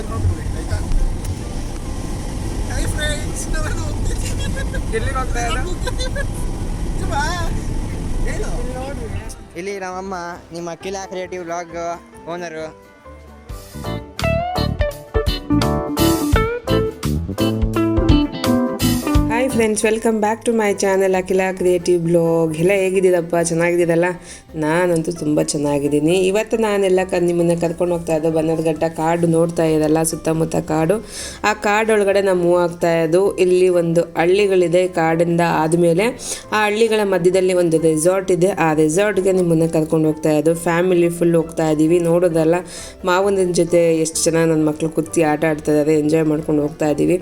ಒಳಗೆ ನೋಡ್ಬಿಡಿ ಆಯ್ತಾ hi friends ನಾನು ಎಲ್ಲಿ ಹೋಗ್ತಾ ಇಲ್ಲಿ ನಮ್ಮಮ್ಮ ನಿಮ್ಮ Akhila creative blog owner friends welcome back to my channel Akhila creative blog ಎಲ್ಲ ಹೇಗಿದ್ದೀರಪ್ಪ? ಚೆನ್ನಾಗಿದ್ದೀರಲ್ಲ? ನಾನಂತೂ ತುಂಬ ಚೆನ್ನಾಗಿದ್ದೀನಿ. ಇವತ್ತು ನಾನೆಲ್ಲ ಕ ನಿಮ್ಮನ್ನು ಕರ್ಕೊಂಡು ಹೋಗ್ತಾ ಇದ್ದು ಬನ್ನದಘಟ್ಟ ಕಾಡು ನೋಡ್ತಾ ಇದ್ದಲ್ಲ ಸುತ್ತಮುತ್ತ ಕಾಡು. ಆ ಒಳಗಡೆ ನಾವು ಮೂವ್ ಆಗ್ತಾ ಇದ್ದು ಇಲ್ಲಿ ಒಂದು ಹಳ್ಳಿಗಳಿದೆ ಕಾಡಿಂದ ಆದಮೇಲೆ. ಆ ಹಳ್ಳಿಗಳ ಮಧ್ಯದಲ್ಲಿ ಒಂದು ರೆಸಾರ್ಟ್ ಇದೆ. ಆ ರೆಸಾರ್ಟ್ಗೆ ನಿಮ್ಮನ್ನು ಕರ್ಕೊಂಡು ಹೋಗ್ತಾ ಇದ್ದು ಫ್ಯಾಮಿಲಿ ಫುಲ್ ಹೋಗ್ತಾ ಇದ್ದೀವಿ ನೋಡೋದಲ್ಲ, ಮಾವನ ಜೊತೆ ಎಷ್ಟು ಜನ ನನ್ನ ಮಕ್ಕಳು ಕುತ್ತಿ ಆಟ ಆಡ್ತಾ ಇದ್ದಾರೆ ಎಂಜಾಯ್ ಮಾಡ್ಕೊಂಡು ಹೋಗ್ತಾ ಇದ್ದೀವಿ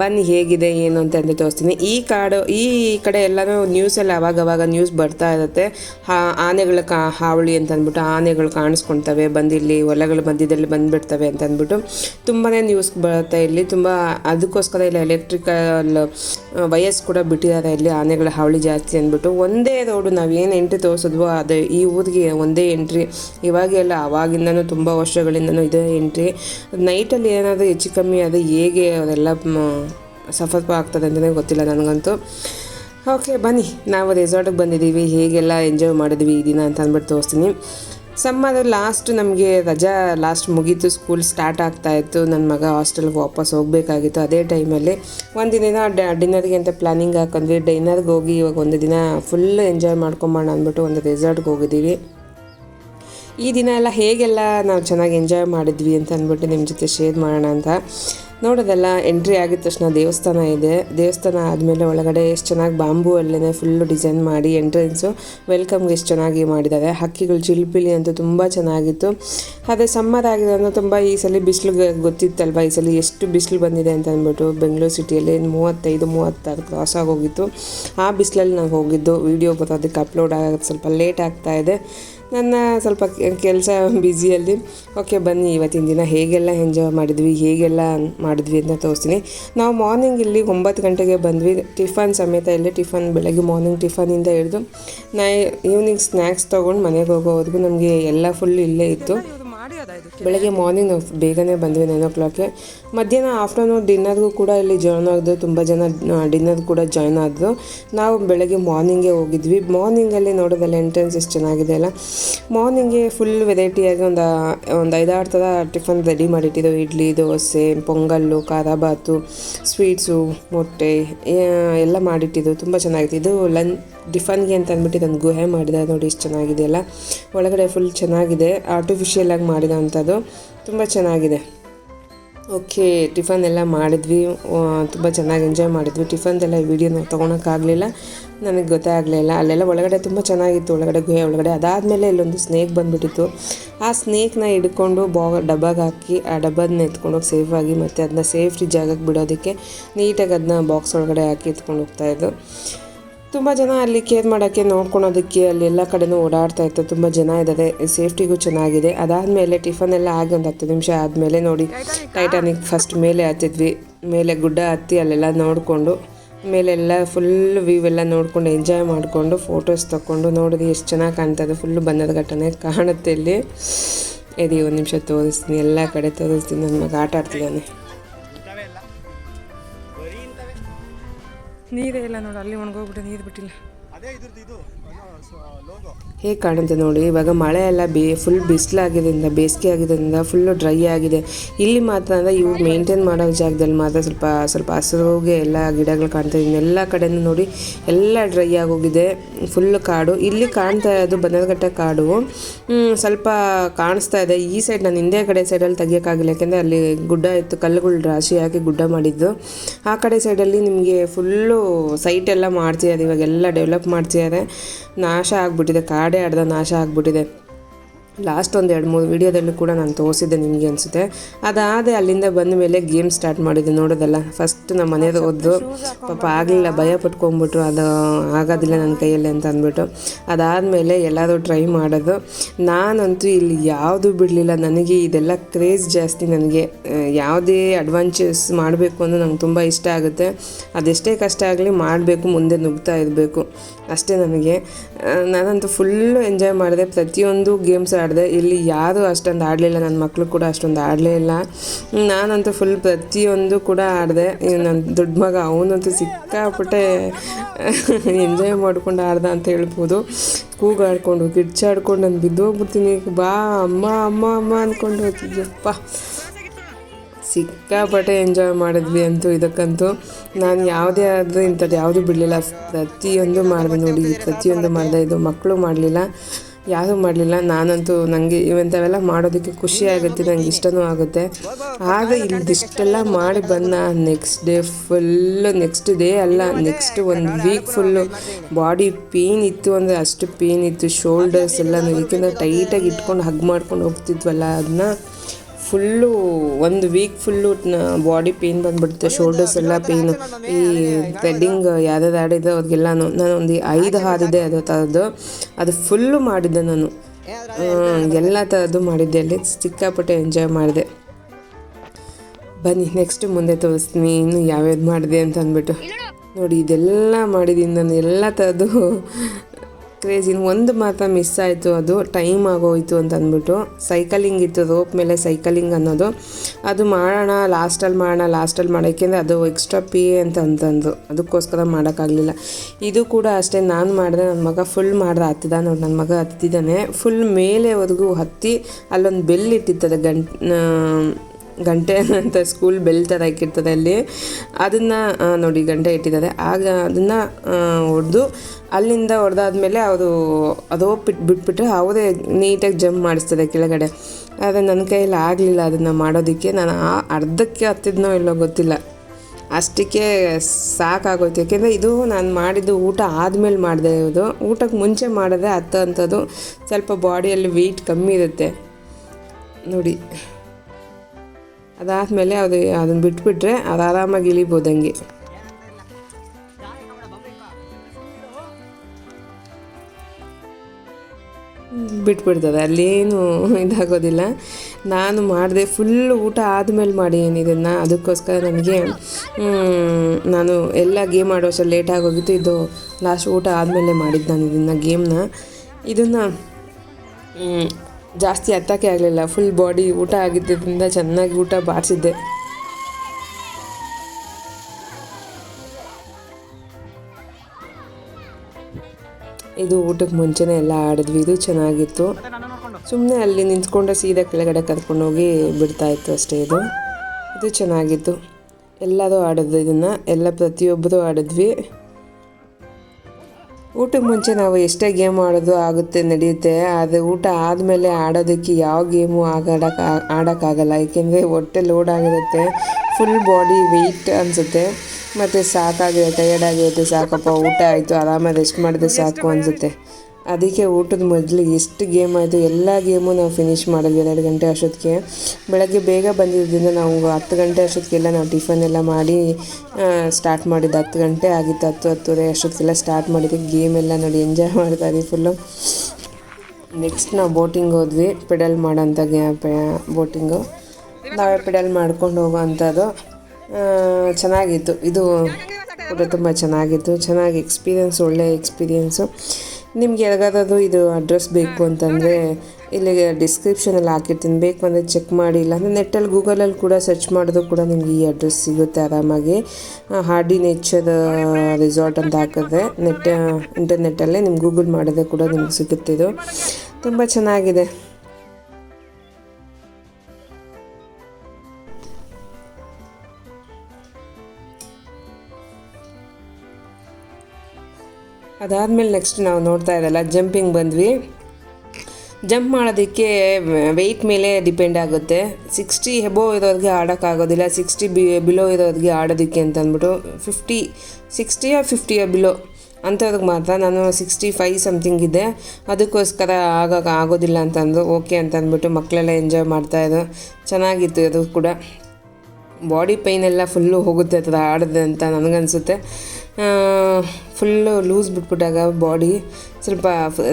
ಬನ್ನಿ ಹೇಗಿದೆ, ಏನು ಅಂತ ಅಂದರೆ ತೋರಿಸ್ತೀನಿ. ಈ ಕಾಡು, ಈ ಕಡೆ ಎಲ್ಲನೂ ನ್ಯೂಸಲ್ಲಿ ಅವಾಗ ಅವಾಗ ನ್ಯೂಸ್ ಬರ್ತಾ ಇರುತ್ತೆ. ಹಾ, ಆನೆಗಳ ಕಾ, ಹಾವಳಿ ಅಂತ ಅಂದ್ಬಿಟ್ಟು ಆನೆಗಳು ಕಾಣಿಸ್ಕೊಳ್ತವೆ ಬಂದು ಇಲ್ಲಿ ಹೊಲಗಳು ಮಧ್ಯದಲ್ಲಿ ಬಂದುಬಿಡ್ತವೆ ಅಂತ ಅಂದ್ಬಿಟ್ಟು ತುಂಬಾ ನ್ಯೂಸ್ ಬರುತ್ತೆ ಇಲ್ಲಿ. ತುಂಬ ಅದಕ್ಕೋಸ್ಕರ ಇಲ್ಲಿ ಎಲೆಕ್ಟ್ರಿಕಲ್ ವಯಸ್ ಕೂಡ ಬಿಟ್ಟಿದ್ದಾರೆ ಇಲ್ಲಿ ಆನೆಗಳ ಹಾವಳಿ ಜಾಸ್ತಿ ಅಂದ್ಬಿಟ್ಟು. ಒಂದೇ ರೋಡು ಏನು ಎಂಟ್ರಿ ತೋರಿಸಿದ್ವೋ ಅದು, ಈ ಊರಿಗೆ ಒಂದೇ ಎಂಟ್ರಿ ಇವಾಗೆಲ್ಲ ಅವಾಗಿಂದನೂ ತುಂಬ ವರ್ಷಗಳಿಂದನೂ ಇದೇ ಎಂಟ್ರಿ ನೈಟಲ್ಲಿ ಏನಾದರೂ ಹೆಚ್ಚು ಕಮ್ಮಿ ಅದು ಹೇಗೆ ಅದೆಲ್ಲ ಸಫರ್ ಆಗ್ತದೆ ಅಂತಲೇ ಗೊತ್ತಿಲ್ಲ ನನಗಂತೂ. ಓಕೆ ಬನ್ನಿ. ನಾವು ರೆಸಾರ್ಟಿಗೆ ಬಂದಿದ್ದೀವಿ. ಹೇಗೆಲ್ಲ ಎಂಜಾಯ್ ಮಾಡಿದ್ವಿ ಈ ದಿನ ಅಂತ ಅಂದ್ಬಿಟ್ಟು ತೋರಿಸ್ತೀನಿ. ಸಮ್ಮರ್ ಲಾಸ್ಟ್ ನಮಗೆ ರಜಾ ಲಾಸ್ಟ್ ಮುಗೀತು. ಸ್ಕೂಲ್ ಸ್ಟಾರ್ಟ್ ಆಗ್ತಾ ಇತ್ತು. ನನ್ನ ಮಗ ಹಾಸ್ಟೆಲ್ಗೆ ವಾಪಸ್ ಹೋಗಬೇಕಾಗಿತ್ತು ಅದೇ ಟೈಮಲ್ಲಿ ಒಂದು ದಿನ ಡಿನ್ನರ್ಗೆ ಅಂತ ಪ್ಲ್ಯಾನಿಂಗ್ ಹಾಕೊಂಡ್ವಿ. ಡಿನ್ನರ್ಗೆ ಹೋಗಿ ಇವಾಗ ಒಂದು ದಿನ ಫುಲ್ ಎಂಜಾಯ್ ಮಾಡ್ಕೊಂಬೋಣ ಅಂದ್ಬಿಟ್ಟು ಒಂದು ರೆಸಾರ್ಟ್ಗೆ ಹೋಗಿದ್ದೀವಿ. ಈ ದಿನ ಎಲ್ಲ ಹೇಗೆಲ್ಲ ನಾವು ಚೆನ್ನಾಗಿ ಎಂಜಾಯ್ ಮಾಡಿದ್ವಿ ಅಂತ ಅಂದ್ಬಿಟ್ಟು ನಿಮ್ಮ ಜೊತೆ ಶೇರ್ ಮಾಡೋಣ ಅಂತ. ನೋಡೋದಲ್ಲ ಎಂಟ್ರಿ ಆಗಿದ ತಕ್ಷಣ ದೇವಸ್ಥಾನ ಇದೆ. ದೇವಸ್ಥಾನ ಆದಮೇಲೆ ಒಳಗಡೆ ಎಷ್ಟು ಚೆನ್ನಾಗಿ ಬಾಂಬು ಅಲ್ಲೇ ಫುಲ್ಲು ಡಿಸೈನ್ ಮಾಡಿ ಎಂಟ್ರೆನ್ಸು ವೆಲ್ಕಮ್ಗೆ ಎಷ್ಟು ಚೆನ್ನಾಗಿ ಮಾಡಿದ್ದಾರೆ. ಹಕ್ಕಿಗಳು ಜಿಲ್ಪಿಲಿ ಅಂತೂ ತುಂಬ ಚೆನ್ನಾಗಿತ್ತು. ಅದೇ ಸಮ್ಮರ್ ಆಗಿದೆ ಅಂದರೆ ತುಂಬ ಈ ಸಲ ಬಿಸಿಲು ಗೊತ್ತಿತ್ತಲ್ವ? ಈ ಸಲ ಎಷ್ಟು ಬಿಸಿಲು ಬಂದಿದೆ ಅಂತ ಅಂದ್ಬಿಟ್ಟು ಬೆಂಗಳೂರು ಸಿಟಿಯಲ್ಲಿ ಮೂವತ್ತೈದು, ಮೂವತ್ತಾರು ಕ್ರಾಸ್ ಆಗೋಗಿತ್ತು ಆ ಬಿಸಿಲಲ್ಲಿ ನಾವು ಹೋಗಿದ್ದು. ವೀಡಿಯೋ ಬರೋದಕ್ಕೆ ಅಪ್ಲೋಡ್ ಆಗೋದು ಸ್ವಲ್ಪ ಲೇಟ್ ಆಗ್ತಾ ಇದೆ. ನನ್ನ ಸ್ವಲ್ಪ ಕೆಲಸ ಬ್ಯುಸಿಯಲ್ಲಿ ಓಕೆ ಬನ್ನಿ, ಇವತ್ತಿನ ದಿನ ಹೇಗೆಲ್ಲ ಎಂಜಾಯ್ ಮಾಡಿದ್ವಿ, ಹೇಗೆಲ್ಲ ಮಾಡಿದ್ವಿ ಅಂತ ತೋರಿಸ್ತೀನಿ. ನಾವು ಮಾರ್ನಿಂಗ್ ಇಲ್ಲಿ ಒಂಬತ್ತು ಗಂಟೆಗೆ ಬಂದ್ವಿ. ಟಿಫನ್ ಸಮೇತ ಇಲ್ಲಿ ಟಿಫನ್ ಬೆಳಗ್ಗೆ ಮಾರ್ನಿಂಗ್ ಟಿಫನಿಂದ ಹಿಡಿದು ನಾ ಈವ್ನಿಂಗ್ ಸ್ನ್ಯಾಕ್ಸ್ ತೊಗೊಂಡು ಮನೆಗೆ ಹೋಗೋವರೆಗೂ ನಮಗೆ ಎಲ್ಲ ಫುಲ್ ಇಲ್ಲೇ ಇತ್ತು. ಬೆಳಗ್ಗೆ ಮಾರ್ನಿಂಗ್ ನಾವು ಬೇಗನೆ ಬಂದ್ವಿ ನೈನ್ ಓ ಕ್ಲಾಕ್ಗೆ ಮಧ್ಯಾಹ್ನ ಆಫ್ಟರ್ನೂನ್ ಡಿನ್ನರ್ಗೂ ಕೂಡ ಇಲ್ಲಿ ಜಾಯ್ನ್ ಆಗಿದ್ದು ತುಂಬ ಜನ ಡಿನ್ನರ್ ಕೂಡ ಜಾಯ್ನ್ ಆದರು. ನಾವು ಬೆಳಗ್ಗೆ ಮಾರ್ನಿಂಗೇ ಹೋಗಿದ್ವಿ. ಮಾರ್ನಿಂಗಲ್ಲಿ ನೋಡೋದಲ್ಲ ಎಂಟ್ರೆನ್ಸ್ ಎಷ್ಟು ಚೆನ್ನಾಗಿದೆ ಅಲ್ಲ. ಮಾರ್ನಿಂಗೇ ಫುಲ್ ವೆರೈಟಿಯಾಗಿ ಒಂದು ಒಂದು ಐದಾರು ಥರ ಟಿಫನ್ ರೆಡಿ ಮಾಡಿಟ್ಟಿದ್ದೆವು. ಇಡ್ಲಿ, ದೋಸೆ, ಪೊಂಗಲ್ಲು ಖಾರಾಬಾತು ಸ್ವೀಟ್ಸು ಮೊಟ್ಟೆ ಎಲ್ಲ ಮಾಡಿಟ್ಟಿದ್ದು ತುಂಬ ಚೆನ್ನಾಗಿತ್ತು. ಇದು ಲನ್ ಟಿಫನ್ಗೆ ಅಂತ ಅಂದ್ಬಿಟ್ಟು ಇದೊಂದು ಗುಹೆ ಮಾಡಿದೆ. ನೋಡಿ ಇಷ್ಟು ಚೆನ್ನಾಗಿದೆ ಅಲ್ಲ. ಒಳಗಡೆ ಫುಲ್ ಚೆನ್ನಾಗಿದೆ. ಆರ್ಟಿಫಿಷಿಯಲ್ ಆಗಿ ಮಾಡಿದಂಥದ್ದು ತುಂಬ ಚೆನ್ನಾಗಿದೆ. ಓಕೆ ಟಿಫನ್ ಎಲ್ಲ ಮಾಡಿದ್ವಿ. ತುಂಬ ಚೆನ್ನಾಗಿ ಎಂಜಾಯ್ ಮಾಡಿದ್ವಿ. ಟಿಫನ್ದೆಲ್ಲ ವೀಡಿಯೋ ನಾವು ತೊಗೊಳಕ್ಕಾಗಲಿಲ್ಲ ನನಗೆ ಗೊತ್ತಾಗಲಿಲ್ಲ ಅಲ್ಲೆಲ್ಲ ಒಳಗಡೆ ತುಂಬ ಚೆನ್ನಾಗಿತ್ತು. ಒಳಗಡೆ ಗುಹೆ, ಒಳಗಡೆ. ಅದಾದಮೇಲೆ ಇಲ್ಲೊಂದು ಸ್ನೇಕ್ ಬಂದುಬಿಟ್ಟಿತ್ತು. ಆ ಸ್ನೇಕ್ನ ಹಿಡ್ಕೊಂಡು ಬಾ ಡಬ್ಬಾಗೆ ಹಾಕಿ, ಆ ಡಬ್ಬದನ್ನ ಎತ್ಕೊಂಡೋಗಿ ಸೇಫಾಗಿ ಮತ್ತು ಅದನ್ನ ಸೇಫ್ಟಿ ಜಾಗಕ್ಕೆ ಬಿಡೋದಕ್ಕೆ ನೀಟಾಗಿ ಅದನ್ನ ಬಾಕ್ಸ್ ಒಳಗಡೆ ಹಾಕಿ ಎತ್ಕೊಂಡು ಹೋಗ್ತಾಯಿದ್ದು ತುಂಬ ಜನ ಅಲ್ಲಿ ಕೇರ್ ಮಾಡೋಕ್ಕೆ ನೋಡ್ಕೊಳೋದಕ್ಕೆ ಅಲ್ಲಿ ಎಲ್ಲ ಕಡೆನೂ ಓಡಾಡ್ತಾ ಇತ್ತು. ತುಂಬ ಜನ ಇದ್ದಾರೆ ಸೇಫ್ಟಿಗೂ ಚೆನ್ನಾಗಿದೆ. ಅದಾದಮೇಲೆ ಟಿಫನ್ ಎಲ್ಲ ಆಗಿ ಒಂದು ಹತ್ತು ನಿಮಿಷ ಆದಮೇಲೆ ನೋಡಿ ಟೈಟಾನಿಕ್ ಫಸ್ಟ್ ಮೇಲೆ ಹತ್ತಿದ್ವಿ ಮೇಲೆ ಗುಡ್ಡ ಹತ್ತಿ ಅಲ್ಲೆಲ್ಲ ನೋಡಿಕೊಂಡು ಮೇಲೆಲ್ಲ ಫುಲ್ ವ್ಯೂ ಎಲ್ಲ ನೋಡಿಕೊಂಡು ಎಂಜಾಯ್ ಮಾಡಿಕೊಂಡು ಫೋಟೋಸ್ ತಗೊಂಡು ನೋಡಿದ್ವಿ. ಎಷ್ಟು ಚೆನ್ನಾಗಿ ಕಾಣ್ತದೆ ಫುಲ್ಲು ಬಂದದ ಘಟನೆ ಕಾಣುತ್ತೆ ಇಲ್ಲಿ. ಇರಿ ಒಂದು ನಿಮಿಷ ತೋರಿಸ್ತೀನಿ. ಎಲ್ಲ ಕಡೆ ತೋರಿಸ್ತೀನಿ. ನನ್ನ ಮಗ ಆಟ ಆಡ್ತಿದ್ದಾನೆ. ನೀರೇ ಇಲ್ಲ ನೋಡಿ ಅಲ್ಲಿ ಒಣಗೋಗ್ಬಿಟ್ಟು ನೀರು ಬಿಟ್ಟಿಲ್ಲ. ಹೇಗೆ ಕಾಣುತ್ತೆ ನೋಡಿ, ಇವಾಗ ಮಳೆ ಎಲ್ಲ ಬೇ ಫುಲ್ ಬಿಸಿಲಾಗಿದ್ದರಿಂದ ಬೇಸಿಗೆ ಆಗಿದ್ದರಿಂದ ಫುಲ್ಲು ಡ್ರೈ ಆಗಿದೆ. ಇಲ್ಲಿ ಮಾತ್ರ ಅಂದರೆ ಇವು ಮೇಂಟೈನ್ ಮಾಡೋ ಜಾಗದಲ್ಲಿ ಮಾತ್ರ ಸ್ವಲ್ಪ ಸ್ವಲ್ಪ ಹಸಿರುಗೆ ಎಲ್ಲ ಗಿಡಗಳು ಕಾಣ್ತಾ ಇದ್ದೀನಿ ಎಲ್ಲ ಕಡೆಯೂ ನೋಡಿ, ಎಲ್ಲ ಡ್ರೈ ಆಗೋಗಿದೆ ಫುಲ್ ಕಾಡು. ಇಲ್ಲಿ ಕಾಣ್ತಾ ಇರೋದು ಬನ್ನದಘಟ್ಟ ಕಾಡು. ಸ್ವಲ್ಪ ಕಾಣಿಸ್ತಾ ಇದೆ. ಈ ಸೈಡ್ ನಾನು ಹಿಂದೆ ಕಡೆ ಸೈಡಲ್ಲಿ ತೆಗಿಯೋಕ್ಕಾಗಿಲ್ಲ. ಯಾಕೆಂದರೆ ಅಲ್ಲಿ ಗುಡ್ಡ ಇತ್ತು, ಕಲ್ಲುಗಳು ರಾಶಿ ಹಾಕಿ ಗುಡ್ಡ ಮಾಡಿದ್ದು. ಆ ಕಡೆ ಸೈಡಲ್ಲಿ ನಿಮಗೆ ಫುಲ್ಲು ಸೈಟ್ ಎಲ್ಲ ಮಾಡ್ತಿದ್ದಾರೆ ಇವಾಗೆಲ್ಲ ಡೆವಲಪ್ ಮಾಡ್ತಿದ್ದಾರೆ. ನಾಶ ಆಗಿಬಿಟ್ಟಿದೆ. ಕಾಡೇ ಅರ್ಧ ನಾಶ ಆಗಿಬಿಟ್ಟಿದೆ. ಲಾಸ್ಟ್ ಒಂದು ಎರಡು ಮೂರು ವೀಡಿಯೋದಲ್ಲೂ ಕೂಡ ನಾನು ತೋರಿಸಿದ್ದೆ ನಿಮಗೆ ಅನಿಸುತ್ತೆ. ಅದಾದೆ ಅಲ್ಲಿಂದ ಬಂದ ಮೇಲೆ ಗೇಮ್ ಸ್ಟಾರ್ಟ್ ಮಾಡಿದ್ದೆ ನೋಡೋದಲ್ಲ. ಫಸ್ಟ್ ನಮ್ಮ ಮನೆಯವ್ರು ಓದ್ದು ಪಾಪ ಆಗಲಿಲ್ಲ ಭಯ ಪಟ್ಕೊಂಡ್ಬಿಟ್ರು ಅದು ಆಗೋದಿಲ್ಲ ನನ್ನ ಕೈಯಲ್ಲಿ ಅಂತ ಅಂದ್ಬಿಟ್ಟು. ಅದಾದಮೇಲೆ ಎಲ್ಲರೂ ಟ್ರೈ ಮಾಡೋದು. ನಾನಂತೂ ಇಲ್ಲಿ ಯಾವುದು ಬಿಡಲಿಲ್ಲ ನನಗೆ ಇದೆಲ್ಲ ಕ್ರೇಜ್ ಜಾಸ್ತಿ ನನಗೆ. ಯಾವುದೇ ಅಡ್ವೆಂಚರ್ಸ್ ಮಾಡಬೇಕು ಅಂದರೆ ನಂಗೆ ತುಂಬ ಇಷ್ಟ ಆಗುತ್ತೆ. ಅದೆಷ್ಟೇ ಕಷ್ಟ ಆಗಲಿ ಮಾಡಬೇಕು ಮುಂದೆ ನುಗ್ತಾ ಇರಬೇಕು. ಅಷ್ಟೇ ನನಗೆ. ನಾನಂತೂ ಫುಲ್ಲು ಎಂಜಾಯ್ ಮಾಡಿದೆ. ಪ್ರತಿಯೊಂದು ಗೇಮ್ಸ್ ಆಡಿದೆ, ಇಲ್ಲಿ ಯಾರೂ ಅಷ್ಟೊಂದು ಆಡಲಿಲ್ಲ ನನ್ನ ಮಕ್ಕಳು ಕೂಡ ಅಷ್ಟೊಂದು ಆಡಲೇ ಇಲ್ಲ. ನಾನಂತೂ ಫುಲ್ ಪ್ರತಿಯೊಂದು ಕೂಡ ಆಡಿದೆ. ನನ್ನ ದೊಡ್ಡ ಮಗ, ಅವನಂತೂ ಸಿಕ್ಕಾಪಟ್ಟೆ ಎಂಜಾಯ್ ಮಾಡ್ಕೊಂಡು ಆಡ್ದ ಅಂತ ಹೇಳ್ಬೋದು. ಕೂಗಾಡ್ಕೊಂಡು ಕಿಡ್ಚಾಡ್ಕೊಂಡು ನಾನು ಬಿದ್ದೋಗ್ಬಿಡ್ತೀನಿ. ಬಾ, ಅಮ್ಮ ಅಮ್ಮ ಅಮ್ಮ ಅಂದ್ಕೊಂಡು ಹೋಗ್ತಿದ್ದಪ್ಪ ಸಿಕ್ಕಾಪಟ್ಟೆ ಎಂಜಾಯ್ ಮಾಡಿದ್ವಿ ಅಂತೂ ಇದಕ್ಕಂತೂ. ನಾನು ಯಾವುದೇ ಆದರೂ ಇಂಥದ್ದು ಯಾವುದೂ ಬಿಡಲಿಲ್ಲ. ಪ್ರತಿಯೊಂದು ಮಾಡಿದೆ ನೋಡಿ, ಪ್ರತಿಯೊಂದು ಮಾಡಿದೆ. ಇದು ಮಕ್ಕಳು ಮಾಡಲಿಲ್ಲ. ಯಾವುದೂ ಮಾಡಲಿಲ್ಲ. ನಾನಂತೂ ನನಗೆ ಇವಂಥವೆಲ್ಲ ಮಾಡೋದಕ್ಕೆ ಖುಷಿ ಆಗುತ್ತೆ ನನಗೆ ಇಷ್ಟನೂ ಆಗುತ್ತೆ. ಆಗ ಇಲ್ಲಿಷ್ಟೆಲ್ಲ ಮಾಡಿ ಬಂದ next day full next day ಅಲ್ಲ ನೆಕ್ಸ್ಟ್ ಒಂದು ವೀಕ್ ಫುಲ್ಲು ಬಾಡಿ ಪೇನ್ ಇತ್ತು ಅಂದರೆ ಅಷ್ಟು ಪೇನ್ ಇತ್ತು. ಶೋಲ್ಡರ್ಸ್ ಎಲ್ಲ ಏಕೆಂದರೆ ಟೈಟಾಗಿ ಇಟ್ಕೊಂಡು ಹಗ್ ಮಾಡ್ಕೊಂಡು ಹೋಗ್ತಿದ್ವಲ್ಲ ಅದನ್ನ ಫುಲ್ಲು ಒಂದು ವೀಕ್ ಫುಲ್ಲು ಬಾಡಿ ಪೇನ್ ಬಂದ್ಬಿಡುತ್ತೆ ಶೋಲ್ಡರ್ಸ್ ಎಲ್ಲ ಪೇನ್ ಈ ಥ್ರೆಡ್ಡಿಂಗ್ ಯಾವ್ದಾದ್ರು ಆಡಿದೆ ಅವ್ರಿಗೆಲ್ಲ ನಾನು ಒಂದು ಐದು ಹಾದಿದೆ ಅದು ಥರದ್ದು ಅದು ಫುಲ್ಲು ಮಾಡಿದ್ದೆ ನಾನು. ಎಲ್ಲ ಥರದ್ದು ಮಾಡಿದ್ದೆ ಅಲ್ಲಿ ಸಿಕ್ಕಾಪಟ್ಟೆ ಎಂಜಾಯ್ ಮಾಡಿದೆ. ಬನ್ನಿ ನೆಕ್ಸ್ಟ್ ಮುಂದೆ ತೋರಿಸ್ತೀನಿ ಇನ್ನು ಯಾವ್ಯಾವ್ದು ಮಾಡಿದೆ ಅಂತ ಅಂದ್ಬಿಟ್ಟು. ನೋಡಿ ಇದೆಲ್ಲ ಮಾಡಿದ್ದೀನಿ ನಾನು ಎಲ್ಲ ಥರದ್ದು ಕ್ರೇಜಿ ಒಂದು ಮಾತ್ರ ಮಿಸ್ ಆಯಿತು ಅದು ಟೈಮ್ ಆಗೋಯ್ತು ಅಂತ ಅಂದ್ಬಿಟ್ಟು ಸೈಕಲಿಂಗ್ ಇತ್ತು ರೋಪ್ ಮೇಲೆ ಸೈಕಲಿಂಗ್ ಅನ್ನೋದು. ಅದು ಮಾಡೋಣ ಲಾಸ್ಟಲ್ಲಿ ಮಾಡೋಣ ಲಾಸ್ಟಲ್ಲಿ ಮಾಡೋಕ್ಕೆಂದ್ರೆ ಅದು ಎಕ್ಸ್ಟ್ರಾ ಪಿ ಅಂತ ಅಂತಂದು. ಅದಕ್ಕೋಸ್ಕರ ಮಾಡೋಕ್ಕಾಗಲಿಲ್ಲ. ಇದು ಕೂಡ ಅಷ್ಟೇ, ನಾನು ಮಾಡಿದೆ ನನ್ನ ಮಗ ಫುಲ್ ಮಾಡಿದ್ರೆ ಹತ್ತಿದ ನೋಡಿ ನನ್ನ ಮಗ ಹತ್ತಿದ್ದಾನೆ ಫುಲ್ ಮೇಲೆವರೆಗೂ ಹತ್ತಿ, ಅಲ್ಲೊಂದು ಬೆಲ್ ಇಟ್ಟಿತ್ತದ ಗಂಟ್ ಗಂಟೆ ಅಂತ ಸ್ಕೂಲ್ ಬೆಲ್ ಥರ ಇಕ್ಕಿರ್ತದೆ ಅಲ್ಲಿ. ಅದನ್ನು ನೋಡಿ ಗಂಟೆ ಇಟ್ಟಿದ್ದಾರೆ. ಆಗ ಅದನ್ನು ಹೊಡೆದು ಅಲ್ಲಿಂದ ಹೊಡೆದಾದ್ಮೇಲೆ ಅವರು ಅದು ಬಿಟ್ಟು ಬಿಟ್ಬಿಟ್ರೆ ಅವರೇ ನೀಟಾಗಿ ಜಂಪ್ ಮಾಡಿಸ್ತದೆ ಕೆಳಗಡೆ. ಆದರೆ ನನ್ನ ಕೈಯಲ್ಲಿ ಆಗಲಿಲ್ಲ ಅದನ್ನು ಮಾಡೋದಕ್ಕೆ. ನಾನು ಆ ಅರ್ಧಕ್ಕೆ ಹತ್ತಿದ್ನೋ ಇಲ್ಲೋ ಗೊತ್ತಿಲ್ಲ. ಅಷ್ಟಕ್ಕೆ ಸಾಕಾಗೋಯ್ತು. ಯಾಕೆಂದರೆ ಇದು ನಾನು ಮಾಡಿದ್ದು ಊಟ ಆದಮೇಲೆ ಮಾಡಿದೆ ಇದು ಊಟಕ್ಕೆ ಮುಂಚೆ ಮಾಡಿದ್ರೆ ಹತ್ತು ಅಂಥದ್ದು ಸ್ವಲ್ಪ ಬಾಡಿಯಲ್ಲಿ ವೆಯ್ಟ್ ಕಮ್ಮಿ ಇರುತ್ತೆ. ನೋಡಿ. ಅದಾದಮೇಲೆ ಅದು ಅದನ್ನು ಬಿಟ್ಬಿಟ್ರೆ ಅದು ಆರಾಮಾಗಿ ಇಳಿಬೋದು ಹಂಗೆ. ಬಿಟ್ಬಿಡ್ತದೆ, ಅಲ್ಲೇನು ಇದಾಗೋದಿಲ್ಲ. ನಾನು ಮಾಡಿದೆ ಫುಲ್ ಊಟ ಆದಮೇಲೆ ಮಾಡಿ ಏನಿದನ್ನು, ಅದಕ್ಕೋಸ್ಕರ ನನಗೆ ನಾನು ಎಲ್ಲ ಗೇಮ್ ಆಡೋ ಲೇಟ್ ಆಗೋಗಿತ್ತು ಇದು ಲಾಸ್ಟ್ ಊಟ ಆದಮೇಲೆ ಮಾಡಿದ್ದು ನಾನು ಇದನ್ನು ಗೇಮ್ನ ಇದನ್ನು ಜಾಸ್ತಿ ಹತ್ತಕ್ಕೆ ಆಗಲಿಲ್ಲ. ಫುಲ್ ಬಾಡಿ ಊಟ ಆಗಿದ್ದರಿಂದ ಚೆನ್ನಾಗಿ ಊಟ ಬಾರಿಸಿದ್ದೆ. ಇದು ಊಟಕ್ಕೆ ಮುಂಚೆನೇ ಎಲ್ಲ ಆಡಿದ್ವಿ. ಇದು ಚೆನ್ನಾಗಿತ್ತು. ಸುಮ್ಮನೆ ಅಲ್ಲಿ ನಿಂತ್ಕೊಂಡು ಸೀದಾ ಕೆಳಗಡೆ ಕರ್ಕೊಂಡೋಗಿ ಬಿಡ್ತಾ ಇತ್ತು ಅಷ್ಟೇ ಇದು. ಇದು ಚೆನ್ನಾಗಿತ್ತು. ಎಲ್ಲದೂ ಆಡಿದ್ವಿ ಇದನ್ನು. ಎಲ್ಲ ಪ್ರತಿಯೊಬ್ಬರೂ ಆಡಿದ್ವಿ. ಊಟಕ್ಕೆ ಮುಂಚೆ ನಾವು ಎಷ್ಟೇ ಗೇಮ್ ಆಡೋದು ಆಗುತ್ತೆ, ನಡೆಯುತ್ತೆ, ಅದು ಊಟ ಆದಮೇಲೆ ಆಡೋದಕ್ಕೆ ಯಾವ ಗೇಮು ಆಗಾಡಕ್ಕೆ ಆಡೋಕ್ಕಾಗಲ್ಲ. ಏಕೆಂದರೆ ಹೊಟ್ಟೆ ಲೋಡ್ ಆಗಿರುತ್ತೆ ಫುಲ್ ಬಾಡಿ ವೆಯ್ಟ್ ಅನಿಸುತ್ತೆ. ಮತ್ತು ಸಾಕಾಗಿದೆ ಟಯರ್ಡ್ ಆಗಿರುತ್ತೆ, ಸಾಕಪ್ಪ, ಊಟ ಆಯಿತು, ಆರಾಮಾಗಿ ರೆಸ್ಟ್ ಮಾಡಿದ್ರೆ ಸಾಕು ಅನಿಸುತ್ತೆ. ಅದಕ್ಕೆ ಊಟದ ಮೊದಲು ಎಷ್ಟು ಗೇಮ್ ಆಯಿತು ಎಲ್ಲ ಗೇಮು ನಾವು ಫಿನಿಷ್ ಮಾಡಿದ್ವಿ ಎರಡು ಗಂಟೆ ಅಷ್ಟೊತ್ತಿಗೆ. ಬೆಳಗ್ಗೆ ಬೇಗ ಬಂದಿದ್ದರಿಂದ ನಾವು ಹತ್ತು ಗಂಟೆ ಅಷ್ಟೊತ್ತಿಗೆಲ್ಲ ನಾವು ಟಿಫನ್ ಎಲ್ಲ ಮಾಡಿ ಸ್ಟಾರ್ಟ್ ಮಾಡಿದ್ದು ಹತ್ತು ಗಂಟೆ ಆಗಿತ್ತು, ಹತ್ತು, ಹತ್ತುವರೆ ಅಷ್ಟೊತ್ತಿಗೆಲ್ಲ ಸ್ಟಾರ್ಟ್ ಮಾಡಿದ್ವಿ ಗೇಮ್ ಎಲ್ಲ ನೋಡಿ ಎಂಜಾಯ್ ಮಾಡ್ತಾ ಇದ್ವಿ ಫುಲ್ಲು ನೆಕ್ಸ್ಟ್ ನಾವು ಬೋಟಿಂಗ್ ಹೋದ್ವಿ ಪೆಡಲ್ ಮಾಡೋಂಥ ಗೇ ಬೋಟಿಂಗು ನಾವೇ ಪೆಡಲ್ ಮಾಡ್ಕೊಂಡು ಹೋಗೋ ಅಂಥದ್ದು ಚೆನ್ನಾಗಿತ್ತು. ಇದು ಕೂಡ ತುಂಬ ಚೆನ್ನಾಗಿತ್ತು. ಚೆನ್ನಾಗಿ ಎಕ್ಸ್ಪೀರಿಯೆನ್ಸ್ ಒಳ್ಳೆಯ ಎಕ್ಸ್ಪೀರಿಯೆನ್ಸು ನಿಮ್ಗೆ ಯಾರಿಗಾದ್ರೂ ಇದು ಅಡ್ರೆಸ್ ಬೇಕು ಅಂತಂದರೆ ಇಲ್ಲಿ ಡಿಸ್ಕ್ರಿಪ್ಷನಲ್ಲಿ ಹಾಕಿರ್ತೀನಿ. ಬೇಕು ಅಂದರೆ ಚೆಕ್ ಮಾಡಿ, ಇಲ್ಲಾಂದರೆ ನೆಟ್ಟಲ್ಲಿ ಗೂಗಲಲ್ಲಿ ಕೂಡ ಸರ್ಚ್ ಮಾಡಿದ್ರು ಕೂಡ ನಿಮ್ಗೆ ಈ ಅಡ್ರೆಸ್ ಸಿಗುತ್ತೆ ಆರಾಮಾಗಿ. ಹಾರ್ಡಿ ನೇಚರ್ ರಿಸಾರ್ಟ್ ಅಂತ ಹಾಕಿದ್ರೆ ನೆಟ್ ಇಂಟರ್ನೆಟ್ಟಲ್ಲೇ ನಿಮ್ಗೆ ಗೂಗಲ್ ಮಾಡಿದ್ರೆ ಕೂಡ ನಿಮ್ಗೆ ಸಿಗುತ್ತೆ ಇದು. ತುಂಬ ಚೆನ್ನಾಗಿದೆ. ಅದಾದಮೇಲೆ ನೆಕ್ಸ್ಟ್ ನಾವು ನೋಡ್ತಾ ಇದ್ದಲ್ಲ ಜಂಪಿಂಗ್ ಬಂದ್ವಿ. ಜಂಪ್ ಮಾಡೋದಕ್ಕೆ ವೆಯ್ಟ್ ಮೇಲೆ ಡಿಪೆಂಡ್ ಆಗುತ್ತೆ. ಸಿಕ್ಸ್ಟಿ ಹೆಬೋ ಇರೋರಿಗೆ ಆಡೋಕ್ಕಾಗೋದಿಲ್ಲ ಸಿಕ್ಸ್ಟಿ ಬಿ ಬಿಲೋ ಇರೋರಿಗೆ ಆಡೋದಕ್ಕೆ ಅಂತ ಅಂದ್ಬಿಟ್ಟು ಫಿಫ್ಟಿ ಸಿಕ್ಸ್ಟಿಯ ಫಿಫ್ಟಿಯ ಬಿಲೋ ಅಂಥವ್ರಿಗೆ ಮಾತ್ರ ನಾನು ಸಿಕ್ಸ್ಟಿ ಫೈವ್ ಸಮಥಿಂಗ್ ಇದೆ. ಅದಕ್ಕೋಸ್ಕರ ಆಗೋಕೆ ಆಗೋದಿಲ್ಲ ಅಂತಂದು ಓಕೆ ಅಂತ ಅಂದ್ಬಿಟ್ಟು ಮಕ್ಕಳೆಲ್ಲ ಎಂಜಾಯ್ ಮಾಡ್ತಾಯಿದ್ರು ಚೆನ್ನಾಗಿತ್ತು ಅದು ಕೂಡ. ಬಾಡಿ ಪೈನೆಲ್ಲ ಫುಲ್ಲು ಹೋಗುತ್ತೆ ಆ ಥರ ಆಡಿದೆ ಅಂತ ನನಗನ್ಸುತ್ತೆ. ಫುಲ್ಲು ಲೂಸ್ ಬಿಟ್ಬಿಟ್ಟಾಗ ಬಾಡಿ ಸ್ವಲ್ಪ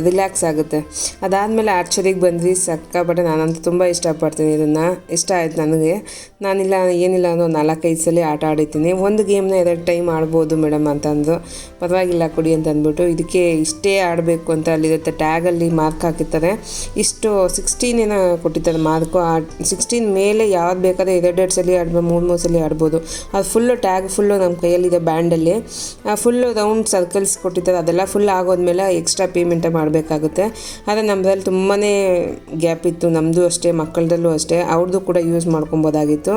ರಿಲ್ಯಾಕ್ಸ್ ಆಗುತ್ತೆ. ಅದಾದಮೇಲೆ ಆರ್ಚರಿಗೆ ಬಂದ್ವಿ. ಸಕ್ಕಾಪಟ್ಟೆ ನಾನಂತೂ ತುಂಬ ಇಷ್ಟಪಡ್ತೀನಿ ಇದನ್ನು. ಇಷ್ಟ ಆಯ್ತು ನನಗೆ. ನಾನಿಲ್ಲ, ಏನಿಲ್ಲ ಅನ್ನೋ ನಾಲ್ಕೈದು ಸಲ ಆಟ ಆಡಿತೀನಿ ಒಂದು ಗೇಮ್ನ ಎರಡು ಟೈಮ್ ಆಡ್ಬೋದು ಮೇಡಮ್ ಅಂತಂದು. ಪರವಾಗಿಲ್ಲ, ಕೊಡಿ ಅಂತ ಅಂದ್ಬಿಟ್ಟು ಇದಕ್ಕೆ ಇಷ್ಟೇ ಆಡಬೇಕು ಅಂತ ಅಲ್ಲಿರುತ್ತೆ ಟ್ಯಾಗಲ್ಲಿ ಮಾರ್ಕ್ ಹಾಕಿರ್ತಾರೆ. ಇಷ್ಟು ಸಿಕ್ಸ್ಟೀನ್ ಏನೋ ಕೊಟ್ಟಿರ್ತಾರೆ ಮಾರ್ಕು. ಆ ಸಿಕ್ಸ್ಟೀನ್ ಮೇಲೆ ಯಾವ್ದು ಬೇಕಾದ್ರೆ ಎರಡೆರಡು ಸಲ ಆಡ್ಬೋದು ಮೂರು ಮೂರು ಸಲ ಆಡ್ಬೋದು. ಅದು ಫುಲ್ಲು ಟ್ಯಾಗ್ ಫುಲ್ಲು ನಮ್ಮ ಕೈಯಲ್ಲಿದೆ ಬ್ಯಾಂಡಲ್ಲಿ. ಫುಲ್ಲು ರೌಂಡ್ ಸರ್ಕಲ್ಸ್ ಕೊಟ್ಟಿದ್ದಾರೆ, ಅದೆಲ್ಲ ಫುಲ್ ಆಗೋದ್ಮೇಲೆ ಎಕ್ಸ್ಟ್ರಾ ಪೇಮೆಂಟ್ ಮಾಡಬೇಕಾಗುತ್ತೆ. ಆದರೆ ನಮ್ಮದ್ರಲ್ಲಿ ತುಂಬಾ ಗ್ಯಾಪ್ ಇತ್ತು ನಮ್ಮದು ಅಷ್ಟೇ, ಮಕ್ಕಳದಲ್ಲೂ ಅಷ್ಟೇ. ಅವ್ರದ್ದು ಕೂಡ ಯೂಸ್ ಮಾಡ್ಕೊಬೋದಾಗಿತ್ತು.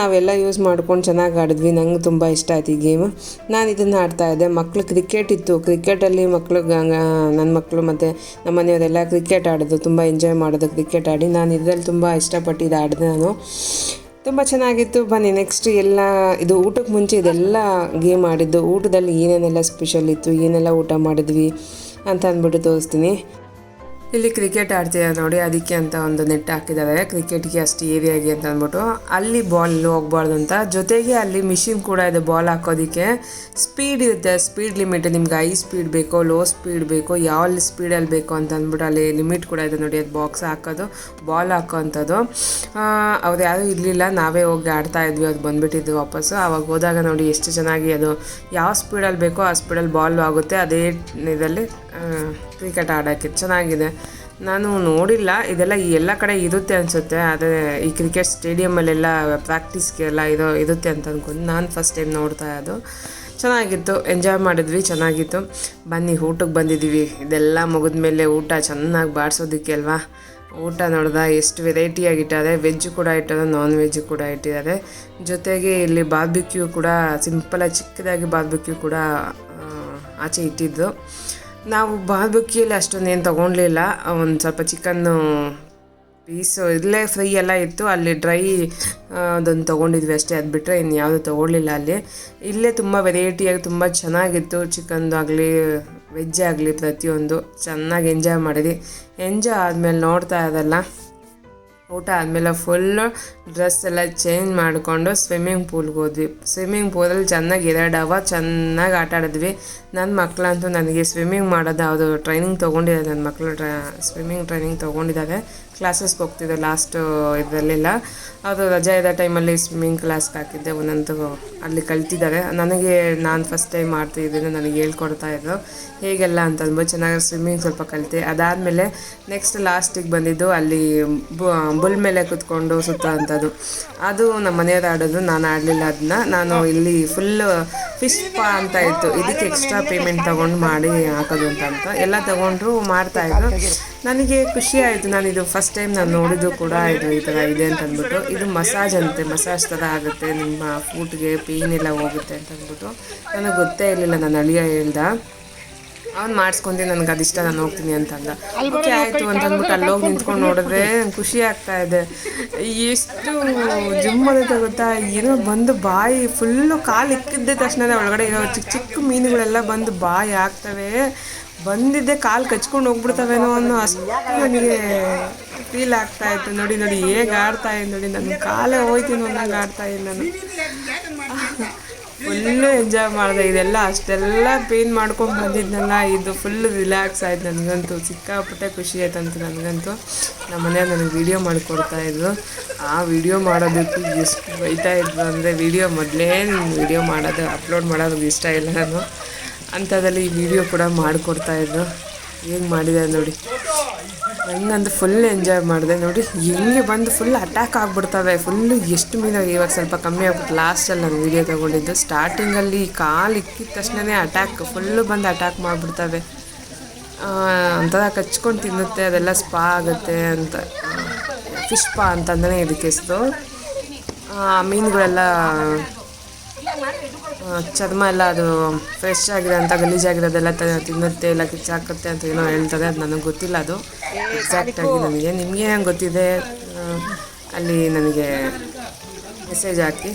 ನಾವೆಲ್ಲ ಯೂಸ್ ಮಾಡ್ಕೊಂಡು ಚೆನ್ನಾಗಿ ಆಡಿದ್ವಿ. ನಂಗೆ ತುಂಬ ಇಷ್ಟ ಆಯ್ತು ಈ ಗೇಮ್ ನಾನು ಇದನ್ನು ಆಡ್ತಾ ಇದ್ದೆ. ಮಕ್ಕಳು ಕ್ರಿಕೆಟ್ ಇತ್ತು. ಕ್ರಿಕೆಟಲ್ಲಿ ಮಕ್ಕಳು ನನ್ನ ಮಕ್ಕಳು ಮತ್ತು ನಮ್ಮ ಮನೆಯವರೆಲ್ಲ ಕ್ರಿಕೆಟ್ ಆಡೋದು, ತುಂಬ ಎಂಜಾಯ್ ಮಾಡೋದು ಕ್ರಿಕೆಟ್ ಆಡಿ. ನಾನು ಇದರಲ್ಲಿ ತುಂಬ ಇಷ್ಟಪಟ್ಟು ಇದು ಆಡಿದೆ ನಾನು. ತುಂಬ ಚೆನ್ನಾಗಿತ್ತು. ಬನ್ನಿ ನೆಕ್ಸ್ಟ್ ಎಲ್ಲ ಇದು ಊಟಕ್ಕೆ ಮುಂಚೆ ಇದೆಲ್ಲ ಗೇಮ್ ಆಡಿದ್ದು. ಊಟದಲ್ಲಿ ಏನೇನೆಲ್ಲ ಸ್ಪೆಷಲ್ ಇತ್ತು, ಏನೆಲ್ಲ ಊಟ ಮಾಡಿದ್ವಿ ಅಂತ ಅಂದ್ಬಿಟ್ಟು ತೋರಿಸ್ತೀನಿ. ಇಲ್ಲಿ ಕ್ರಿಕೆಟ್ ಆಡ್ತಿದ್ದಾರೆ ನೋಡಿ, ಅದಕ್ಕೆ ಅಂತ ಒಂದು ನೆಟ್ ಹಾಕಿದ್ದಾರೆ ಕ್ರಿಕೆಟ್ಗೆ ಅಷ್ಟು ಏರಿಯಾಗಿ ಅಂತ ಅಂದ್ಬಿಟ್ಟು ಅಲ್ಲಿ ಬಾಲ್ ಹೋಗ್ಬಾರ್ದು ಅಂತ. ಜೊತೆಗೆ ಅಲ್ಲಿ ಮಿಷಿನ್ ಕೂಡ ಇದೆ ಬಾಲ್ ಹಾಕೋದಕ್ಕೆ. ಸ್ಪೀಡ್ ಇರುತ್ತೆ ಸ್ಪೀಡ್ ಲಿಮಿಟ್ ನಿಮ್ಗೆ ಹೈ ಸ್ಪೀಡ್ ಬೇಕೋ ಲೋ ಸ್ಪೀಡ್ ಬೇಕೋ, ಯಾವ ಸ್ಪೀಡಲ್ಲಿ ಬೇಕು ಅಂತ ಅಂದ್ಬಿಟ್ಟು ಅಲ್ಲಿ ಲಿಮಿಟ್ ಕೂಡ ಇದೆ ನೋಡಿ, ಅದು ಬಾಕ್ಸ್ ಹಾಕೋದು ಬಾಲ್ ಹಾಕೋವಂಥದ್ದು ಅವ್ರು ಯಾರೂ ಇರಲಿಲ್ಲ, ನಾವೇ ಹೋಗಿ ಆಡ್ತಾ ಇದ್ವಿ ಅದು ಬಂದುಬಿಟ್ಟಿದ್ವಿ ವಾಪಸ್ಸು. ಅವಾಗ ಹೋದಾಗ ನೋಡಿ ಎಷ್ಟು ಚೆನ್ನಾಗಿ ಅದು ಯಾವ ಸ್ಪೀಡಲ್ಲಿ ಬೇಕೋ ಆ ಸ್ಪೀಡಲ್ಲಿ ಬಾಲ್ ಆಗುತ್ತೆ. ಅದೇ ಇದರಲ್ಲಿ ಕ್ರಿಕೆಟ್ ಆಡೋಕ್ಕೆ ಚೆನ್ನಾಗಿದೆ. ನಾನು ನೋಡಿಲ್ಲ. ಇದೆಲ್ಲ ಎಲ್ಲ ಕಡೆ ಇರುತ್ತೆ ಅನಿಸುತ್ತೆ. ಆದರೆ ಈ ಕ್ರಿಕೆಟ್ ಸ್ಟೇಡಿಯಮಲ್ಲೆಲ್ಲ ಪ್ರಾಕ್ಟೀಸ್ಗೆಲ್ಲ ಇರೋ ಇರುತ್ತೆ ಅಂತ ಅಂದ್ಕೊಂಡು ನಾನು ಫಸ್ಟ್ ಟೈಮ್ ನೋಡ್ತಾ ಅದು ಚೆನ್ನಾಗಿತ್ತು. ಎಂಜಾಯ್ ಮಾಡಿದ್ವಿ. ಚೆನ್ನಾಗಿತ್ತು. ಬನ್ನಿ, ಊಟಕ್ಕೆ ಬಂದಿದ್ದೀವಿ. ಇದೆಲ್ಲ ಮುಗಿದ ಮೇಲೆ ಊಟ ಚೆನ್ನಾಗಿ ಬಾಡಿಸೋದಕ್ಕೆ ಅಲ್ವಾ? ಊಟ ನೋಡ್ದ ಎಷ್ಟು ವೆರೈಟಿಯಾಗಿ ಇಟ್ಟಿದ್ದಾರೆ ವೆಜ್ ಕೂಡ ಇಟ್ಟಾರೆ ನಾನ್ ವೆಜ್ ಕೂಡ ಇಟ್ಟಿದ್ದಾರೆ. ಜೊತೆಗೆ ಇಲ್ಲಿ ಬಾರ್ಬಿಕ್ಯೂ ಕೂಡ ಸಿಂಪಲಾಗಿ ಚಿಕ್ಕದಾಗಿ ಬಾರ್ಬಿಕ್ಯೂ ಕೂಡ ಆಚೆ ಇಟ್ಟಿದ್ದು. ನಾವು ಬಾರ್ಬಿಕ್ಯೂಲಿ ಅಷ್ಟೊಂದೇನು ಏನು ತೊಗೊಳ್ಲಿಲ್ಲ ಒಂದು ಸ್ವಲ್ಪ ಚಿಕನ್ನು ಪೀಸು ಇಲ್ಲೇ ಫ್ರೈ ಎಲ್ಲ ಇತ್ತು. ಅಲ್ಲಿ ಡ್ರೈ ಅದೊಂದು ತೊಗೊಂಡಿದ್ವಿ ಅಷ್ಟೇ. ಅದು ಬಿಟ್ಟರೆ ಇನ್ನು ಯಾವುದು ತೊಗೊಳ್ಳಿಲ್ಲ ಅಲ್ಲಿ. ಇಲ್ಲೇ ತುಂಬ ವೆರೈಟಿಯಾಗಿ ತುಂಬ ಚೆನ್ನಾಗಿತ್ತು. ಚಿಕನ್ದು ಆಗಲಿ ವೆಜ್ ಆಗಲಿ ಪ್ರತಿಯೊಂದು. ಚೆನ್ನಾಗಿ ಎಂಜಾಯ್ ಮಾಡಿದ್ವಿ. ಎಂಜಾಯ್ ಆದಮೇಲೆ ನೋಡ್ತಾ ಇರೋದಲ್ಲ ಊಟ ಆದಮೇಲೆ ಫುಲ್ಲು ಡ್ರೆಸ್ ಎಲ್ಲ ಚೇಂಜ್ ಮಾಡಿಕೊಂಡು ಸ್ವಿಮ್ಮಿಂಗ್ ಪೂಲ್ಗೆ ಹೋದ್ವಿ. ಸ್ವಿಮ್ಮಿಂಗ್ ಪೂಲಲ್ಲಿ ಚೆನ್ನಾಗಿ ಎರಡು ಅವ ಚೆನ್ನಾಗಿ ಆಟ ಆಡಿದ್ವಿ ನನ್ನ ಮಕ್ಕಳಂತೂ ನನಗೆ ಸ್ವಿಮ್ಮಿಂಗ್ ಮಾಡೋದು ಅದು ಟ್ರೈನಿಂಗ್ ತೊಗೊಂಡಿದೆ ನನ್ನ ಮಕ್ಕಳು ಟ್ರ ಸ್ವಿಮ್ಮಿಂಗ್ ಟ್ರೈನಿಂಗ್ ತೊಗೊಂಡಿದ್ದಾವೆ ಕ್ಲಾಸಸ್ಗೆ ಹೋಗ್ತಿದ್ದೆ ಲಾಸ್ಟು ಇದರಲ್ಲೆಲ್ಲ. ಅದು ರಜೆ ಇದ್ದ ಟೈಮಲ್ಲಿ ಸ್ವಿಮ್ಮಿಂಗ್ ಕ್ಲಾಸ್ಗೆ ಹಾಕಿದ್ದೆ. ಒಂದಂತೂ ಅಲ್ಲಿ ಕಲ್ತಿದ್ದಾರೆ. ನನಗೆ ನಾನು ಫಸ್ಟ್ ಟೈಮ್ ಮಾಡ್ತಿದ್ದೀನಿ ನನಗೆ ಹೇಳ್ಕೊಡ್ತಾ ಇದ್ರು. ಹೇಗೆಲ್ಲ ಅಂತ ಚೆನ್ನಾಗಿ ಸ್ವಿಮ್ಮಿಂಗ್ ಸ್ವಲ್ಪ ಕಲಿತೆ. ಅದಾದಮೇಲೆ ನೆಕ್ಸ್ಟ್ ಲಾಸ್ಟಿಗೆ ಬಂದಿದ್ದು ಅಲ್ಲಿ ಬುಲ್ ಮೇಲೆ ಕುತ್ಕೊಂಡು ಸುತ್ತ ಅಂಥದ್ದು ಅದು ನಮ್ಮ ಮನೆಯವ್ರು ಆಡೋದು. ನಾನು ಆಡಲಿಲ್ಲ ಅದನ್ನ ನಾನು ಇಲ್ಲಿ ಫುಲ್ ಫಿಶ್ ಪಾ ಅಂತ ಇತ್ತು. ಇದಕ್ಕೆ ಎಕ್ಸ್ಟ್ರಾ ಪೇಮೆಂಟ್ ತಗೊಂಡು ಮಾಡಿ ಹಾಕೋದು ಅಂತ ಎಲ್ಲ ಮಾಡ್ತಾ ಮಾಡ್ತಾಯಿದ್ರು ನನಗೆ ಖುಷಿ ಆಯಿತು. ನಾನು ಇದು ಫಸ್ಟ್ ಟೈಮ್ ನಾನು ನೋಡಿದ್ದು ಕೂಡ ಇದು ಈ ಥರ ಇದೆ ಅಂತ ಅಂದ್ಬಿಟ್ಟು. ಇದು ಮಸಾಜ್ ಅಂತೆ. ಮಸಾಜ್ ಥರ ಆಗುತ್ತೆ. ನಿಮ್ಮ ಫೂಟ್ಗೆ ಪೇನ್ ಎಲ್ಲ ಹೋಗುತ್ತೆ ಅಂತ ಅಂದ್ಬಿಟ್ಟು. ನನಗೆ ಗೊತ್ತೇ ಇರಲಿಲ್ಲ. ನಾನು ಅಳಿಯ ಹೇಳ್ದ. ಅವ್ನು ಮಾಡಿಸ್ಕೊಂಡಿ ನನಗೆ ಅದಿಷ್ಟ ನಾನು ಹೋಗ್ತೀನಿ ಅಂತಂದ. ಓಕೆ ಆಯಿತು ಅಂತ ಅಂದ್ಬಿಟ್ಟು ಅಲ್ಲಿ ಹೋಗಿ ನಿಂತ್ಕೊಂಡು ನೋಡಿದ್ರೆ ಖುಷಿ ಆಗ್ತಾ ಇದೆ. ಎಷ್ಟು ಜಿಮ್ ಮಾಡುತ್ತೆ ಗೊತ್ತಾ? ಏನೋ ಬಂದು ಬಾಯಿ ಫುಲ್ಲು ಕಾಲು ಇಕ್ಕಿದ್ದ ತಕ್ಷಣ ಒಳಗಡೆ ಇರೋ ಚಿಕ್ಕ ಚಿಕ್ಕ ಮೀನುಗಳೆಲ್ಲ ಬಂದು ಬಾಯಿ ಆಗ್ತವೆ. ಬಂದಿದ್ದೆ ಕಾಲು ಕಚ್ಕೊಂಡು ಹೋಗ್ಬಿಡ್ತವೇನೋ ಅನ್ನೋ ಅಷ್ಟು ನನಗೆ ಫೀಲ್ ಆಗ್ತಾ ಇತ್ತು. ನೋಡಿ ನೋಡಿ ಹೇಗೆ ಆಡ್ತಾ ಇದ್ದೀನಿ ನೋಡಿ ನನ್ನ ಕಾಲೇ ಹೋಯ್ತೀನಿ ಅನ್ನಂಗೆ ಆಡ್ತಾ ಇದ್ದೀನಿ ನಾನು. ಫುಲ್ಲು ಎಂಜಾಯ್ ಮಾಡಿದೆ. ಇದೆಲ್ಲ ಅಷ್ಟೆಲ್ಲ ಪೇನ್ ಮಾಡ್ಕೊಂಡು ಬಂದಿದ್ದೆಲ್ಲ ಇದು ಫುಲ್ ರಿಲ್ಯಾಕ್ಸ್ ಆಯ್ತು ನನಗಂತೂ. ಸಿಕ್ಕಾಪಟ್ಟೆ ಖುಷಿ ಆಯ್ತಂತ ನನಗಂತೂ. ನಮ್ಮ ಮನೆಯವ್ರು ನನಗೆ ವೀಡಿಯೋ ಮಾಡಿಕೊಡ್ತಾ ಇದ್ರು. ಆ ವಿಡಿಯೋ ಮಾಡೋದಕ್ಕೆ ಎಷ್ಟು ಬೈತಾ ಇದ್ರು ಅಂದರೆ ವಿಡಿಯೋ ಮೊದಲೇ ವೀಡಿಯೋ ಮಾಡೋದು ಅಪ್ಲೋಡ್ ಮಾಡೋದು ಇಷ್ಟ ಇಲ್ಲ ನಾನು. ಅಂಥದ್ರಲ್ಲಿ ಈ ವಿಡಿಯೋ ಕೂಡ ಮಾಡಿಕೊಡ್ತಾ ಇದ್ರು. ಹೇಗೆ ಮಾಡಿದೆ ನೋಡಿ. ನಂಗಂತೂ ಫುಲ್ ಎಂಜಾಯ್ ಮಾಡಿದೆ. ನೋಡಿ ಹೆಂಗೆ ಬಂದು ಫುಲ್ ಅಟ್ಯಾಕ್ ಆಗಿಬಿಡ್ತವೆ. ಫುಲ್ಲು ಎಷ್ಟು ಮೀನು ಇವಾಗ ಸ್ವಲ್ಪ ಕಮ್ಮಿ ಆಗ್ಬಿಟ್ಟು ಲಾಸ್ಟಲ್ಲಿ ನಾನು ವೀಡಿಯೋ ತೊಗೊಂಡಿದ್ದು. ಸ್ಟಾರ್ಟಿಂಗಲ್ಲಿ ಕಾಲು ಇಕ್ಕಿದ ತಕ್ಷಣವೇ ಅಟ್ಯಾಕ್ ಫುಲ್ಲು ಬಂದು ಅಟ್ಯಾಕ್ ಮಾಡಿಬಿಡ್ತವೆ. ಒಂಥರ ಕಚ್ಕೊಂಡು ತಿನ್ನುತ್ತೆ. ಅದೆಲ್ಲ ಸ್ಪಾ ಆಗುತ್ತೆ ಅಂತ. ಫಿಶ್ ಸ್ಪಾ ಅಂತಂದೇ ಇದಕ್ಕೆ ಹೆಸರು ಮೀನುಗಳೆಲ್ಲ ಚರ್ಮ ಎಲ್ಲ ಅದು ಫ್ರೆಶ್ ಆಗಿದೆ ಅಂತ, ಗಲೀಜಾಗಿರೋದೆಲ್ಲ ತಿನ್ನುತ್ತೆ ಇಲ್ಲ ಕಿಚ್ಚಾಕುತ್ತೆ ಅಂತ ಏನೋ ಹೇಳ್ತಾರೆ, ಅದು ನನಗೆ ಗೊತ್ತಿಲ್ಲ ಅದು. ಎಕ್ಸಾಕ್ಟಾಗಿ ನನಗೆ, ನಿಮಗೆ ಹೆಂಗೆ ಗೊತ್ತಿದೆ? ಅಲ್ಲಿ ನನಗೆ ಮೆಸೇಜ್ ಹಾಕಿ.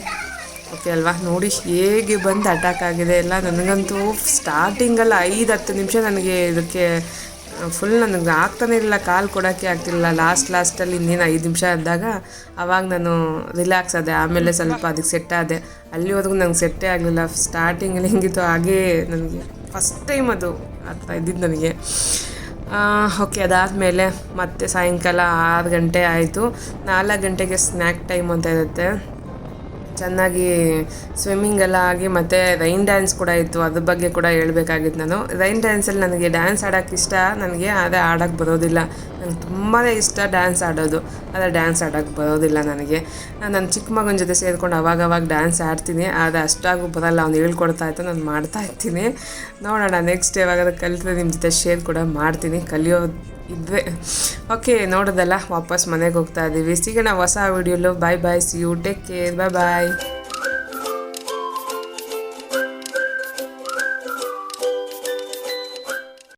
ಓಕೆ ಅಲ್ವಾ? ನೋಡಿ, ಹೇಗೆ ಬಂದು ಅಟ್ಯಾಕ್ ಆಗಿದೆ ಎಲ್ಲ. ನನಗಂತೂ ಸ್ಟಾರ್ಟಿಂಗಲ್ಲಿ ಐದು ಹತ್ತು ನಿಮಿಷ ನನಗೆ ಇದಕ್ಕೆ ಫುಲ್ ನನಗೆ ಆಗ್ತಾನೇ ಇರಲಿಲ್ಲ, ಕಾಲು ಕೊಡೋಕ್ಕೆ ಆಗ್ತಿರಲಿಲ್ಲ. ಲಾಸ್ಟ್ ಲಾಸ್ಟಲ್ಲಿ ಇನ್ನೇನು ಐದು ನಿಮಿಷ ಇದ್ದಾಗ ಆವಾಗ ನಾನು ರಿಲ್ಯಾಕ್ಸ್ ಆದೆ. ಆಮೇಲೆ ಸ್ವಲ್ಪ ಅದಕ್ಕೆ ಸೆಟ್ ಆದೆ. ಅಲ್ಲಿವರೆಗೂ ನಂಗೆ ಸೆಟ್ಟೇ ಆಗಲಿಲ್ಲ. ಸ್ಟಾರ್ಟಿಂಗಲ್ಲಿ ಹೆಂಗಿತ್ತು ಹಾಗೇ ನನಗೆ ಫಸ್ಟ್ ಟೈಮ್ ಅದು ಆ ಥರ ಇದ್ದಿದ್ದು ನನಗೆ ಓಕೆ ಅದಾದಮೇಲೆ ಮತ್ತೆ ಸಾಯಂಕಾಲ ಆರು ಗಂಟೆ ಆಯಿತು. ನಾಲ್ಕು ಗಂಟೆಗೆ ಸ್ನ್ಯಾಕ್ ಟೈಮ್ ಅಂತ ಇರುತ್ತೆ. ಚೆನ್ನಾಗಿ ಸ್ವಿಮ್ಮಿಂಗ್ ಎಲ್ಲ ಆಗಿ ಮತ್ತು ರೈನ್ ಡ್ಯಾನ್ಸ್ ಕೂಡ ಇತ್ತು. ಅದ್ರ ಬಗ್ಗೆ ಕೂಡ ಹೇಳ್ಬೇಕಾಗಿತ್ತು ನಾನು. ರೈನ್ ಡ್ಯಾನ್ಸಲ್ಲಿ ನನಗೆ ಡ್ಯಾನ್ಸ್ ಆಡೋಕ್ಕೆ ಇಷ್ಟ. ನನಗೆ ಅದೇ ಆಡೋಕ್ಕೆ ಬರೋದಿಲ್ಲ. ನಂಗೆ ತುಂಬಾ ಇಷ್ಟ ಡ್ಯಾನ್ಸ್ ಆಡೋದು. ಆದರೆ ಡ್ಯಾನ್ಸ್ ಆಡೋಕ್ಕೆ ಬರೋದಿಲ್ಲ ನನಗೆ. ನನ್ನ ಚಿಕ್ಕ ಮಗನ ಜೊತೆ ಸೇರಿಕೊಂಡು ಅವಾಗವಾಗ ಡ್ಯಾನ್ಸ್ ಆಡ್ತೀನಿ. ಆದರೆ ಅಷ್ಟಾಗೂ ಬರಲ್ಲ. ಅವ್ನು ಹೇಳ್ಕೊಡ್ತಾ ಇತ್ತು ನಾನು ಮಾಡ್ತಾ ಇರ್ತೀನಿ. ನೋಡೋಣ ನೆಕ್ಸ್ಟ್ ಯಾವಾಗಾದ್ರೂ ಕಲಿತ್ರೆ ನಿಮ್ಮ ಜೊತೆ ಶೇರ್ ಕೂಡ ಮಾಡ್ತೀನಿ. ಕಲಿಯೋ ಇದ್ವೆ ಓಕೆ ನೋಡೋದಲ್ಲ, ವಾಪಸ್ ಮನೆಗೆ ಹೋಗ್ತಾ ಇದ್ದೀವಿ ಸಿಗೋಣ, ಹೊಸ ವಿಡಿಯೋಲು bye bye see you take care bye bye